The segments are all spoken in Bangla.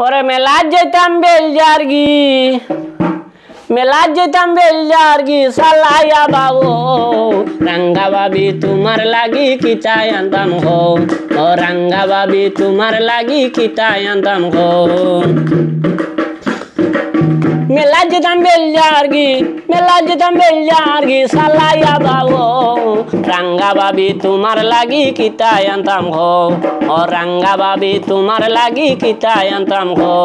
ওরে মেলার যেতাম বেলজারগি মেলার যেতাম বেলজারগি সালাইয়া বাবু রাঙ্গা বাবি তোমার লাগি কি চাই আনতাম হো ও রাঙ্গা বাবি তোমার লাগি কি চাই আনতাম হো মেলা যেতাম বেলজারগি মেলা যেতাম বেলজারগি সালাইয়া বাবু রাঙ্গা বাবি তোমার লাগি কিতাই আনতাম হো ও রাঙ্গা বাবি তোমার লাগি কিতাই আনতাম হো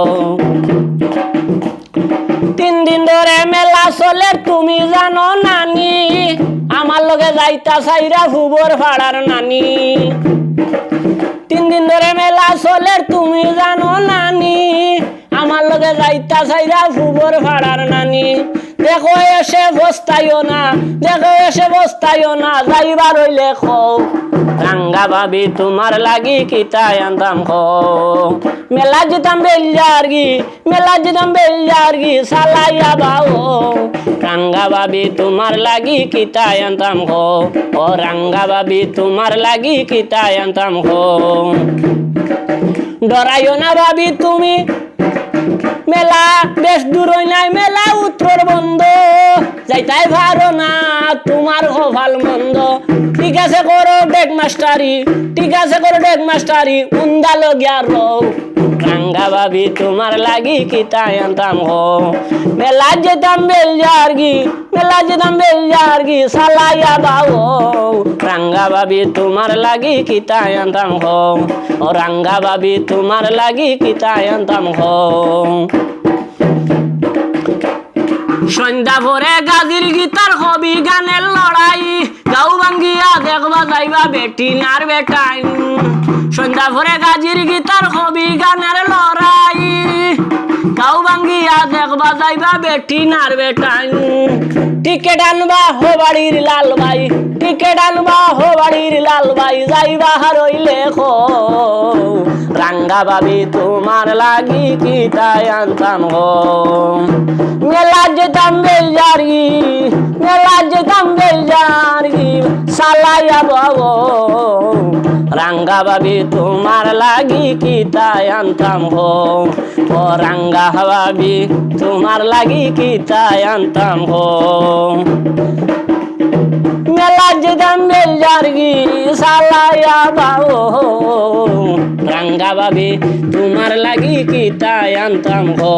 তিন দিন ধরে মেলা চলে, তুমি জানো নানি, আমার লগে যাইতা সাইরা ফুবর ফাড়ার নানি। তিন দিন ধরে মেলা চলে, তুমি জানো নানি, আমার লগে যাইতা চাইরা ফুবর ফাড়ার নানি। দেখো এসে বস্তাইও না, দেখো এসে বস্তাইও না, যাইবার হইলে খৌ রাঙ্গা ভাবি, তোমার লাগি কিতাই আনতাম খো মেলা যেতাম বেলজারগি মেলা যেতাম বেলজারগি সালাইয়া বাও। রাঙ্গা ভাবি, তোমার লাগি কিতাই আনতাম খো ও রাঙ্গা ভাবি, তোমার লাগি কিতাই আনতাম খো ডরাইও না ভাবি তুমি বেশ দূর নাই, মেলা উত্তর বন্ধ। যাইতাই ভালো না তোমার ভালো মন্দ। ঠিক আছে করো ডেক মাস্টারি, ঠিক আছে করো ডেক মাস্টারি উন্দালো গিয়া রো রাঙ্গা ভাবি, তোমার লাগি কি তাই আনতাম হো মেলা যেতাম বেলজারগি মেলা যেতাম বেলজারগি সালাইয়া বাবু রাঙ্গা ভাবি, তোমার লাগি কি তাই আনতাম হো ও রাঙ্গা ভাবি, তোমার লাগি কি তাই আনতাম হো সন্ধ্যা ভরে গাজির গীতার হবি গানের লড়াই। গাও ভাঙ্গিয়া দেখবা যাইবা বেটি নার বেটাই। সন্ধ্যা ভরে গাজির গীতার হবি গানের লড়াই। গাও ভাঙ্গিয়া দেখবা যাইবা বেটি নার বেটাই। টিকেট আনবা হো বাড়ির লাল ভাই টিকেট আনবা হো বাড়ির লাল ভাই যাইবা হারইলে খো রাঙ্গা বাবি তোমার লাগি কি তাই আনতাম গো? মেলা যেতাম বেলজারি মেলা যেতাম বেলজারি সালাইয়া বাবু। রাঙ্গা বাবি তোমার লাগি কি তাই আনতাম হো ও রাঙ্গা বাবি তোমার লাগি কি তাই আনতাম হো মেলা যেতাম বেলজারগি সালাইয়া বাবু রাঙ্গা বাবি তোমার লাগি কি তাই আনতাম গো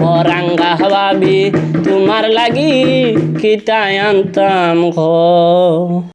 ও রাঙ্গা বাবি তোমার লাগি কি তাই আনতাম গো